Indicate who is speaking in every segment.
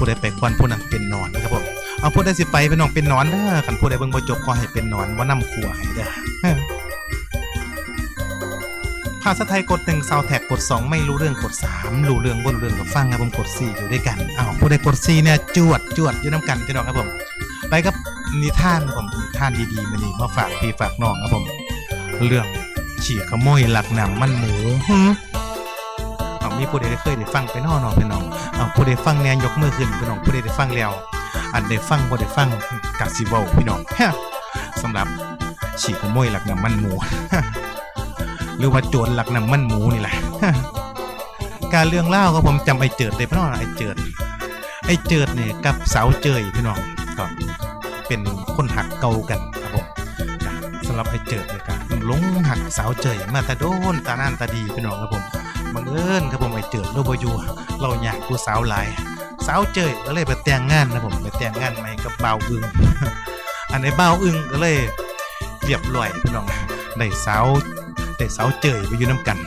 Speaker 1: ผู้ใดไปควันผู้นั้นเป็นนอนนะครับผมเอาผู้ใดสิไปเป็นน้องเป็นนอนเด้อคันผู้ใดเบิ่งบ่จบขอให้เป็นนอนบ่นำขัวให้เด้อภาษาไทยกด1ซาวแท็กกด 2 ไม่รู้เรื่องกด 3 รู้เรื่องบนเรื่องกับฟังครับผมกด 4 อยู่ด้วยกันอ้าวผู้ใดกด 4 เนี่ยจวดจวดอยู่น้ำกันพี่น้องครับผม ไปกับนิทานครับผมนิทานดีๆมานี่มาฝากพี่ฝากน้องครับผม เรื่องฉีกขโมยหลักหนังมันหมูหึเอามีผู้ใดได้เคยได้ฟังไปนอเนอพี่น้อง เอาผู้ใดฟังแนนยกมือขึ้นพี่น้องผู้ใดได้ฟังแล้ว อันได้ฟังบ่ได้ฟังกะสิเว้าพี่น้องฮะสำหรับฉีกขโมยหลักหนังมันหมู หรือว่าโจรหลักหนังมันหมูนี่แหละการเรื่องเล่าครับผมจำไอ้เจิดได้พี่น้องไอ้เจิดไอ้เจิดเนี่ยกับสาวเจยพี่น้องก็เป็นคนหักเกากันครับผมสำหรับไอ้เจิดเนี่ยก็หลงหักสาวเจยมาแต่โดนตานานตาดีพี่น้องครับผม บังเอิญครับผมไอ้เจิดโลบอยูเราอยากผู้สาวหลาย สาวเจยก็เลยไปแต่งงานนะผมไปแต่งงานใหม่กับเบาอึงอันไอ้บ่าอึงก็เลยเรียบร้อยพี่น้องได้สาวได้สาวเจยไปอยู่น้ำกัน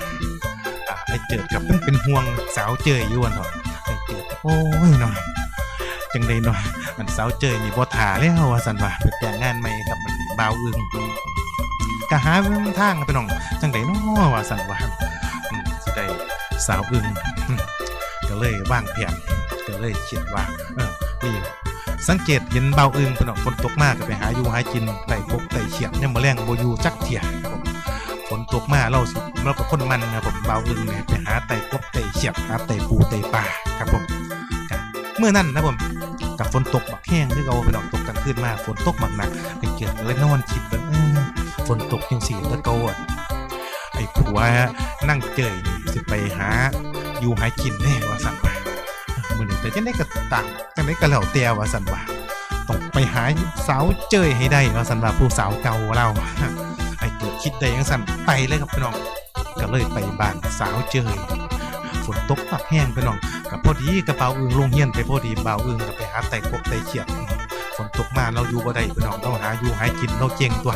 Speaker 1: ไอ้เจิดกับเพิ่นเป็นห่วงสาวเจยอยู่วันเถอะไอ้เจิดโอ้ยน้อยจังไดเนาะมันสาวเจยนี่บ่ท่าแล้วว่าซั่นว่าไปแต่งงานใหม่กับมันบ่าอึงก็หาทางไปน้องจังไดเนาะว่าซั่นว่า สาวอึงก็เลยวางแผนก็เลยคิดว่าเออนี่สังเกตเห็นเบาอึงพี่น้องฝนตกมากก็ไปหาอยู่หากินไต่กบไต่เขียดเนี่ยมาแรงโบยู่จักเทียผมฝนตกมาเราสิเราเป็คนมันนะผมเบาอึงเนี่ยไปหาไต่กบไต่เขียดหาไต่ปูไต่ปลาครับผมเมื่อนั้นนะผมกับฝนตกบักแห้งที่เราไปนองตกกลางคืนมาฝนตกบักหนักเป็นเกียดเลยนอนคิดว่าฝนตกจังสีตะโกนไอ้ผัวนั่งเจยนี่ สิไปหาอยู่หากินแน่ว่าสั่งไปมือหนึ่งแต่จังได้ก็ต่างจังได้ก็แล้วแต่ว่าสั่นว่าต้องไปหาสาวเจยให้ได้ว่าสั่นว่าผู้สาวเก่าเราไอ้เกิดคิดได้ยังสั่นไปเลยครับพี่น้องก็เลยไปบ้านสาวเจยฝนตกปักแห้งพี่น้องกับพอดีกระเป๋าอึงลงเฮียนไปพอดีเบาอึงก็ไปหาไต่กบไต่เขียดฝนตกมาเราอยู่บ่ได้พี่น้องเราหาอยู่หากินเราเจงตัว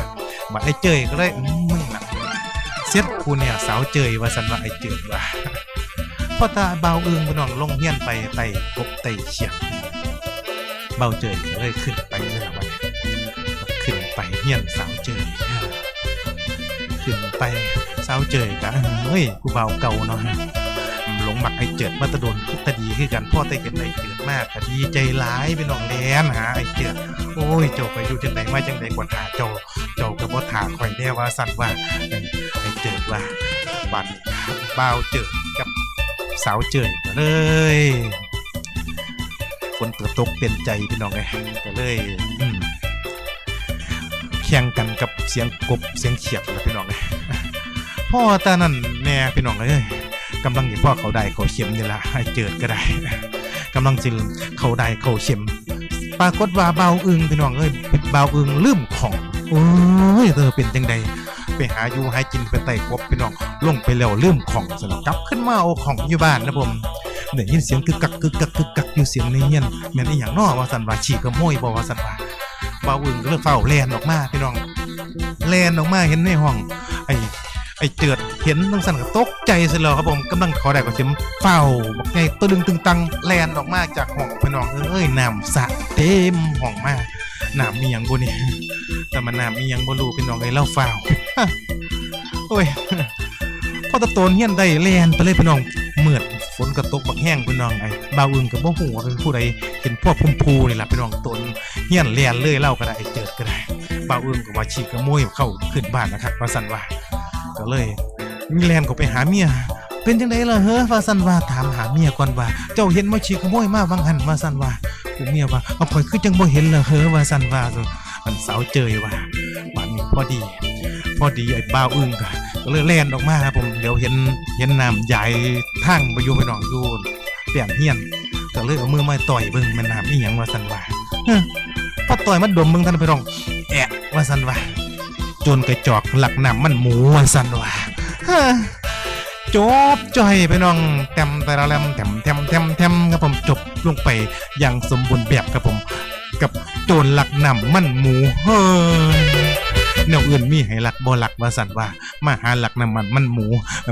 Speaker 1: บัดไอ้เจยก็เลยอืมมึง เสียดกูเนี่ยสาวเจยว่าสันว่าไอเจยว่าพอตาเบาเอึงไปน้องลงเฮียนไปไต่กบไต่เฉียงเบาเจยเลยขึ้นไปเลยละวันขึ้นไปเฮียนสาวเจยขึ้นไปสาวเจยกะเฮ้ยกูเบาเก่าเนาะ มักไอ้เจิดมาตะโดนคือตดีคือกันพ่อแต่เห็นไอเจิดมากก็ดีใจร้ายไปน้องแลนหาไอ้เจิดโอ้ยเจ้าไปอยู่จังไดมาจังไดกว่าหาเจ้าเจ้าก็บ่ถาข่อยแน่ว่าสั่นว่าไอ้เจิดว่าบัดบ่าวเจิดกับสาวเจยก็เลยฝนเตกเป็นใจพี่น้องไงก็เลยอืมแข่งกันกับเสียงกบเสียงเขียดแล้วพี่น้องเลยพ่อตานั่นแน่พี่น้องเลย กำลังอยู่พ่อเขาได้เขาเข็มนี่ละให้เจิดก็ได้กำลังจิเขาได้เขาเข็ม ปรากฏว่าเบาอึงพี่น้องเอ้ยเบาอึงลืมของโอ้ยเธอเป็นจังใดไปหาอยู่หากินไปไต่กบพี่น้องลงไปแล้วลืมของสลับกลับขึ้นมาเอาของอยู่บ้านนะผมได้ยินเสียงกึกกักกึกกักกึกกักอยู่เสียงในเฮียนแม่นอีหยังน้อว่าสันว่าฉีกกระโมยบอกว่าสันว่าบ่าอึงก็เลยเฝ้าแลนออกมาพี่น้องแลนออกมาเห็นในห้องไอ้ ไอ้เจิดเห็นทั้งสั่นก็ตกใจเสียแล้วครับผมกำลังขอได้ก็เสียมเฝ้าบอกไงตะลึงตึงตังแลนออกมาจากห้องพี่น้องเอ้ยน้ำสะเต็มห้องมาน้ำมีหยังบ่นี่แต่มันน้ำมีหยังบ่รู้พี่น้องไอ้เล่าเฝ้าโอ้ยพอตะโตนเฮียนได้แลนไปเลยพี่น้องเมื่อฝนก็ตกบักแห้งพี่น้องไอ้บ่าวอึงก็บ่ฮู้ว่าเป็นผู้ใดเห็นพวกพุ่มพูนี่ล่ะพี่น้องตนเฮียนเลียนเลยเล่าก็ได้ไอ้เจิดก็ได้บ่าวอึ้งก็ว่าฉีกกระโมยเข้าขึ้นบ้านนะครับว่าสันว่า ก็เลยแลนก็ไปหาเมีย เป็นจังไดล่ะเฮ้อว่าสันว่าถามหาเมียก่อนว่า เจ้าเห็นมาฉีกขโมยมาวังหันวาสันว่ากูเมียว่าเอาข่อยคือจังบ่เห็นล่ะเฮ้อว่าสันว่ามันสาวเจยว่าบ้านนี้พอดี พอดีไอ้บ่าวอึ้งก็ก็เลยแล่นออกมาครับผมเดี๋ยวเห็นเห็นน้ำใหญ่ทางไปอยู่ไปหนองอยู่เปลี่ยนเฮียนก็เลยเอามือมาต่อยเบิ่งแมันน้ำอีหยังว่าสันว่าพอต่อยมันดมมึงท่านไปรองแอะว่าสันว่า จนกระจอกหลักหนำมันหมูวสันว่าจบจ่อยไปน้องแตมแต่ละแลมแถมแถมแถมแถมครับผมจบลงไปอย่างสมบูรณ์แบบครับผม กับโจรหลักนำมันหมูเฮ้ยแนวอื่นมีให้หลักบ่หลักว่าสันว่า มาหาหลักนำมันมันหมู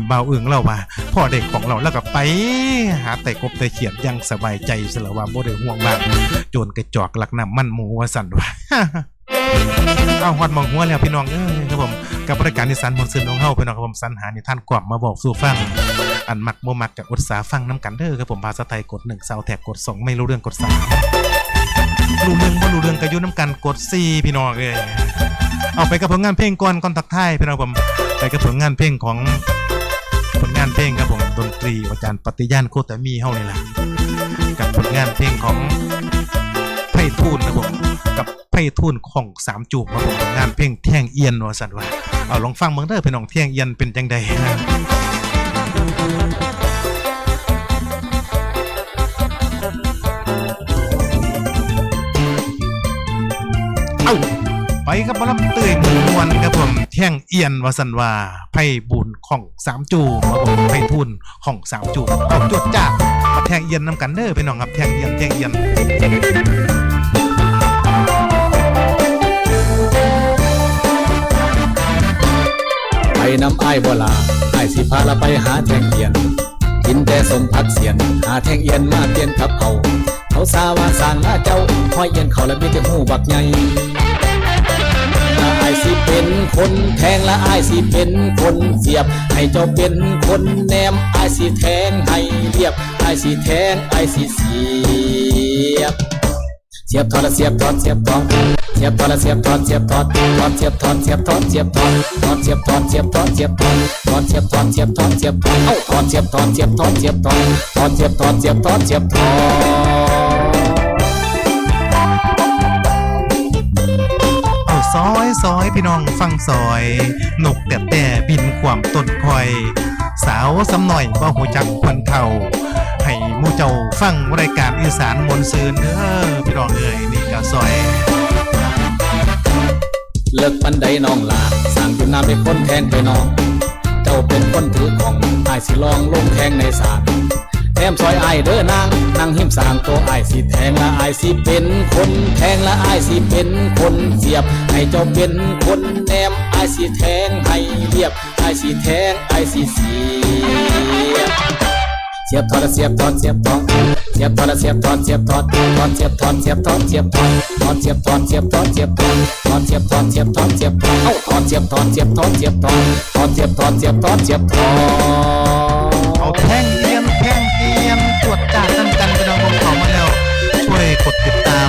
Speaker 1: เบาเอึงเราว่าพ่อเด็กของเราแล้วก็ไป หาแต่กบแต่เขียดยังสบายใจสละว่าบ่ได้ห่วงบ้างโจรกระจอกหลักนำมันหมูว่าสันว่า เอาฮอดหมองหัวแล้วพี่น้องเอ้ยครับผมกับบรายการนิสันมนต์ซื่นของเฮาพี่น้องครับผมสรรหานิท่านกล่อมมาบอกสู่ฟัง อันมักบ่มักกับอุตสาห์ฟังน้ำกันเด้อครับผมภาษาไทยกด1ซาแท็กกด2ไม่รู้เรื่องกด3รู้เรื่องบ่รู้เรื่องก็อยู่น้ำกันกด4พี่น้องเอ้ยเอาไปกับผลงานเพลงก่อนก่อนทักทายพี่น้องผมไปกับผลงานเพลงของผลงานเพลงครับผมดนตรีอาจารย์ปฏิญาณโคตรมีเฮานี่ล่ะกับผลงานเพลงของไพฑูรย์ครับผมกับ พฑูรย์ของสามจูบครับผมงานเพลงแท่งเอียนว่าซั่นว่าเอาลองฟังเบิ่งเด้อพี่น้องแท่งเอียนเป็นจังใดเอาไปกับหมอลำเตยมวนครับผมแท่งเอียนวาสันวาไพ่บุญของสามจูครับผมไพ่ทุนของสามจูเอาจวดจ้ามาแท่งเอียนนำกันเด้อพี่น้องครับแท่งเอียนแท่งเอียน
Speaker 2: น้ำไอ้บ่ลาไอ้สิพาละไปหาแทงเอียน กินแต่สมพักเสียน หาแทงเอียนมาเปลี่ยนกับเอาเขาสาว่าสางหน้าเจ้าห้อยเอียนเขาและมีแต่หูบักใหญ่ละอ้สิเป็นคนแทงและไอ้สิเป็นคนเสียบ ให้เจ้าเป็นคนแนมไอ้สิแทงให้เรียบไอ้สิแทงไอ้สิเสียบ เสียบทอดเสียบทอดเสียบทอดเสียบทอดเสียบทอดเสียบทอดทอดเสียบทอดเสียบทอดเสียบทอดทอดเสียบทอดเสียบทอดเสียบทอดทอดเสียบทอดเสียบทอดเสียบทอดเอ้าทอดเสียบทอดเสียบทอดเสียบทอดทอดเสียบทอดเสียบทอดเสียบทอด
Speaker 1: เอาซอยซอยพี่น้องฟังซอยนกแต่แต่บินความต้นคอย สาวสำหน่อยบ่หูจักควันเท่า ให้มู่เจ้าฟังรายการอีสานมนซืนเด้อพี่น้องเอ้ยนี่ก็ซอย
Speaker 2: เลิกปันใดน้องลาสั่งอยู่น้ำเป็นคนแทงไปน้อง เจ้าเป็นคนถือของอายสิลองลงแทงในสารแถมซอยไอยเด้อนางนางหิมสางตัวอสิแทงละไอสิเป็นคนแทงละไอสิเป็นคนเสียบให้เจ้าเป็นคนแนมไอสิแทงให้เรียบไอสิแทงไอสิเสียบ เสียบทอดเสียบทอดเสียบทอดเสียบทอดเสียบทอดเสียบทอดทอดเสียบทอดเสียบทอดเสียบทอดทอดเสียบทอดเสียบทอดเสียบทอดทอดเสียบทอดเสียบทอดเสียบทอดเอ้าทอดเสียบทอดเสียบทอดเสียบทอดทอดเสียบทอดเสียบทอดเสียบทอด
Speaker 1: เอาแท่งเอียมแท่งเอียมตรวจจัดตั้งกันพี่น้องผมขามาแล้วช่วยกดติดตาม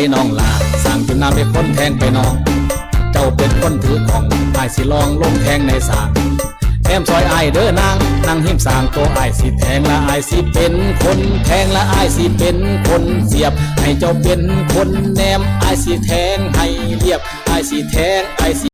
Speaker 1: นได
Speaker 2: น้องลาสั่งจุนน้ำเป็นคนแทงไปน้อง เจ้าเป็นคนถือของอายสิลองลงแทงในสางแถมซอยอายเด้อนางนางหิมสางตัวอายสิแทงละอายสิเป็นคนแทงละอายสิเป็นคนเสียบ ให้เจ้าเป็นคนแนมอายสิแทงให้เรียบอายสิแทงอายสิ